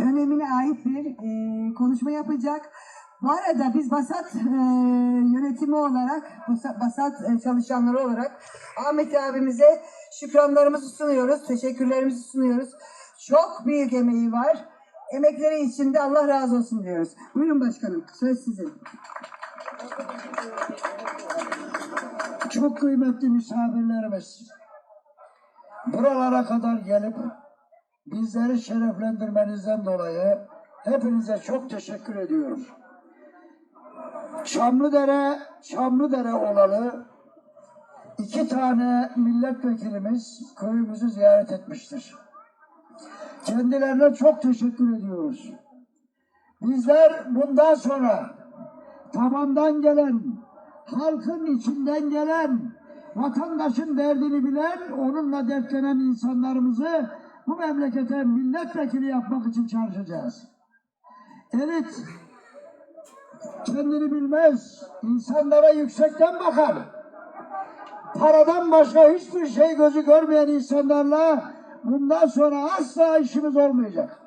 dönemine ait bir e, konuşma yapacak. Bu arada biz Basat e, yönetimi olarak, Basa- Basat e, çalışanları olarak Ahmet abimize şükranlarımızı sunuyoruz, teşekkürlerimizi sunuyoruz. Çok büyük emeği var. Emekleri için de Allah razı olsun diyoruz. Buyurun başkanım, söz sizin. Çok kıymetli misafirlerimiz, buralara kadar gelip bizleri şereflendirmenizden dolayı hepinize çok teşekkür ediyorum. Çamlıdere, Çamlıdere olalı iki tane milletvekilimiz köyümüzü ziyaret etmiştir. Kendilerine çok teşekkür ediyoruz. Bizler bundan sonra tabandan gelen, halkın içinden gelen, vatandaşın derdini bilen, onunla dertlenen insanlarımızı bu memlekete milletvekili yapmak için çalışacağız. Elit kendini bilmez, insanlara yüksekten bakar. Paradan başka hiçbir şey gözü görmeyen insanlarla bundan sonra asla işimiz olmayacak.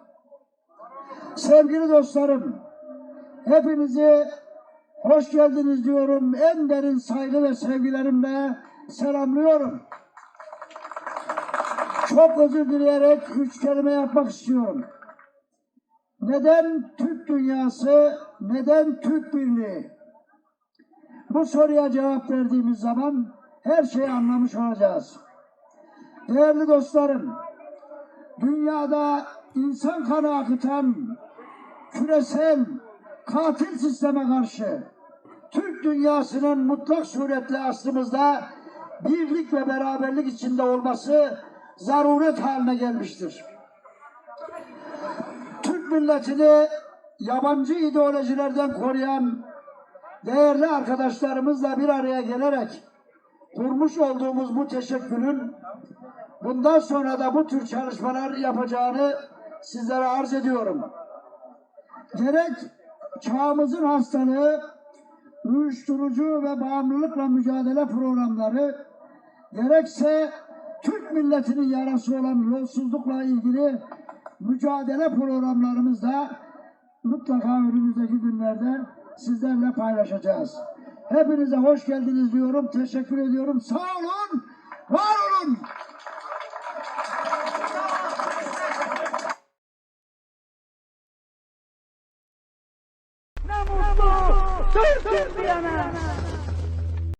Sevgili dostlarım, hepinizi hoş geldiniz diyorum. En derin saygı ve sevgilerimle selamlıyorum. Çok özür dileyerek üç kelime yapmak istiyorum. Neden Türk dünyası, neden Türk birliği? Bu soruya cevap verdiğimiz zaman her şeyi anlamış olacağız. Değerli dostlarım, dünyada insan kanı akıtan küresel katil sisteme karşı Türk dünyasının mutlak suretle aslımızda birlik ve beraberlik içinde olması zaruret haline gelmiştir. Türk milletini yabancı ideolojilerden koruyan değerli arkadaşlarımızla bir araya gelerek kurmuş olduğumuz bu teşekkülün bundan sonra da bu tür çalışmalar yapacağını sizlere arz ediyorum. Gerek çağımızın hastalığı, uyuşturucu ve bağımlılıkla mücadele programları, gerekse Türk milletinin yarası olan yolsuzlukla ilgili mücadele programlarımızda mutlaka önümüzdeki günlerde sizlerle paylaşacağız. Hepinize hoş geldiniz diyorum. Teşekkür ediyorum. Sağ olun. Var olun. Ne mutlu Türk'üm diyemez.